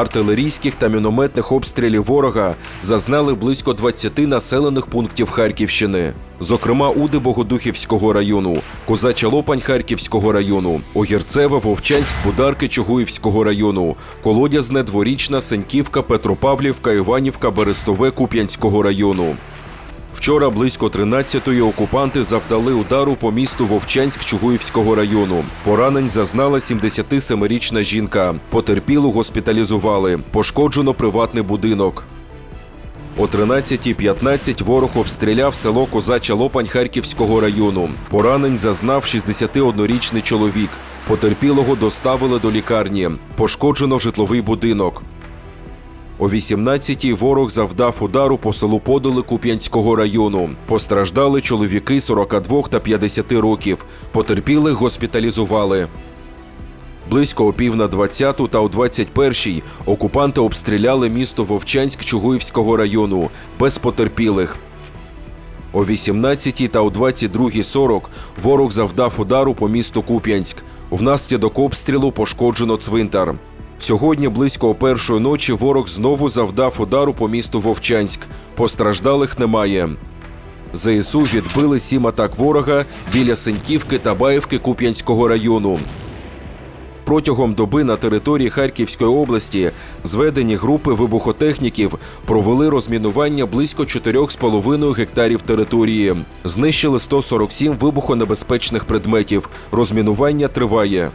артилерійських та мінометних обстрілів ворога зазнали близько 20 населених пунктів Харківщини. Зокрема, Уди Богодухівського району, Козача Лопань Харківського району, Огірцеве, Вовчанськ, Бударки Чугуївського району, Колодязне, Дворічна, Сеньківка, Петропавлівка, Іванівка, Берестове Куп'янського району. Вчора близько 13-ї окупанти завдали удару по місту Вовчанськ Чугуївського району. Поранень зазнала 77-річна жінка. Потерпілу госпіталізували. Пошкоджено приватний будинок. О 13.15 ворог обстріляв село Козача Лопань Харківського району. Поранень зазнав 61-річний чоловік. Потерпілого доставили до лікарні. Пошкоджено житловий будинок. О 18-й ворог завдав удару по селу Подоли Куп'янського району. Постраждали чоловіки 42 та 50 років. Потерпілих госпіталізували. Близько о пів на 20 та о 21-й окупанти обстріляли місто Вовчанськ Чугуївського району без потерпілих. О 18 та о 22.40 ворог завдав удару по місту Куп'янськ. Внаслідок обстрілу пошкоджено цвинтар. Сьогодні близько першої ночі ворог знову завдав удару по місту Вовчанськ. Постраждалих немає. ЗСУ відбили сім атак ворога біля Сеньківки та Баївки Куп'янського району. Протягом доби на території Харківської області зведені групи вибухотехніків провели розмінування близько 4,5 гектарів території. Знищили 147 вибухонебезпечних предметів. Розмінування триває.